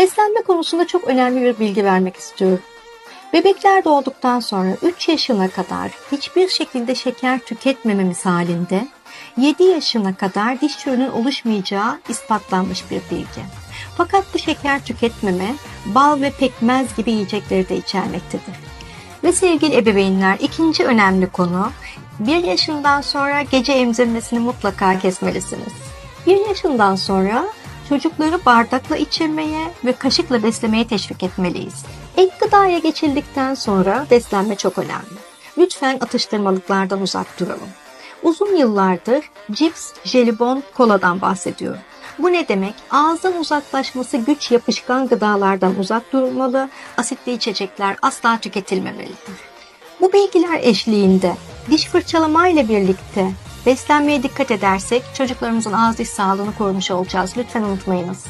Beslenme konusunda çok önemli bir bilgi vermek istiyorum. Bebekler doğduktan sonra 3 yaşına kadar hiçbir şekilde şeker tüketmememiz halinde 7 yaşına kadar diş çürüğünün oluşmayacağı ispatlanmış bir bilgi. Fakat bu şeker tüketmeme bal ve pekmez gibi yiyecekleri de içermektedir. Ve sevgili ebeveynler ikinci önemli konu 1 yaşından sonra gece emzirmesini mutlaka kesmelisiniz. 1 yaşından sonra çocukları bardakla içirmeye ve kaşıkla beslemeye teşvik etmeliyiz. Ek gıdaya geçildikten sonra beslenme çok önemli. Lütfen atıştırmalıklardan uzak duralım. Uzun yıllardır cips, jelibon, koladan bahsediyorum. Bu ne demek? Ağızdan uzaklaşması güç yapışkan gıdalardan uzak durulmalı, asitli içecekler asla tüketilmemelidir. Bu bilgiler eşliğinde diş fırçalama ile birlikte beslenmeye dikkat edersek çocuklarımızın ağız diş sağlığını korumuş olacağız. Lütfen unutmayınız.